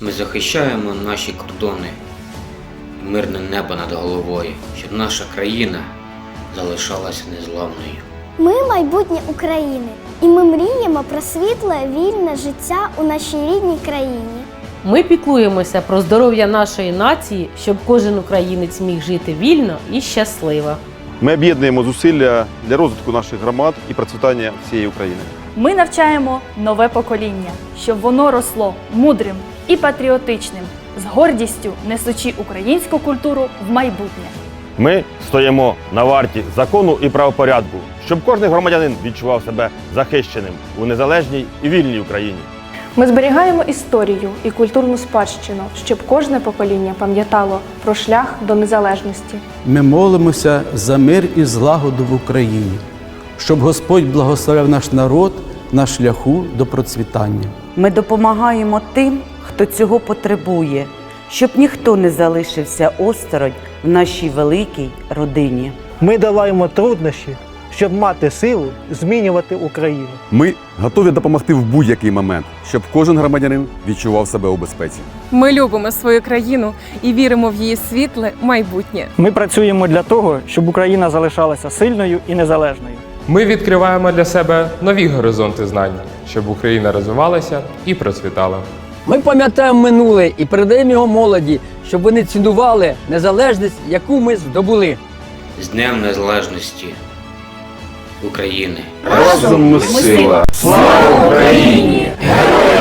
Ми захищаємо наші кордони і мирне небо над головою, щоб наша країна залишалася незламною. Ми майбутнє України, і ми мріємо про світле, вільне життя у нашій рідній країні. Ми піклуємося про здоров'я нашої нації, щоб кожен українець міг жити вільно і щасливо. Ми об'єднуємо зусилля для розвитку наших громад і процвітання всієї України. Ми навчаємо нове покоління, щоб воно росло мудрим і патріотичним, з гордістю несучи українську культуру в майбутнє. Ми стоїмо на варті закону і правопорядку, щоб кожен громадянин відчував себе захищеним у незалежній і вільній Україні. Ми зберігаємо історію і культурну спадщину, щоб кожне покоління пам'ятало про шлях до незалежності. Ми молимося за мир і злагоду в Україні, щоб Господь благословив наш народ на шляху до процвітання. Ми допомагаємо тим, хто цього потребує, щоб ніхто не залишився осторонь в нашій великій родині. Ми долаємо труднощі, щоб мати силу змінювати Україну. Ми готові допомогти в будь-який момент, щоб кожен громадянин відчував себе у безпеці. Ми любимо свою країну і віримо в її світле майбутнє. Ми працюємо для того, щоб Україна залишалася сильною і незалежною. Ми відкриваємо для себе нові горизонти знань, щоб Україна розвивалася і процвітала. Ми пам'ятаємо минуле і передаємо його молоді, щоб вони цінували незалежність, яку ми здобули. З Днем Незалежності України! Разом ми сила! Слава Україні! Героям!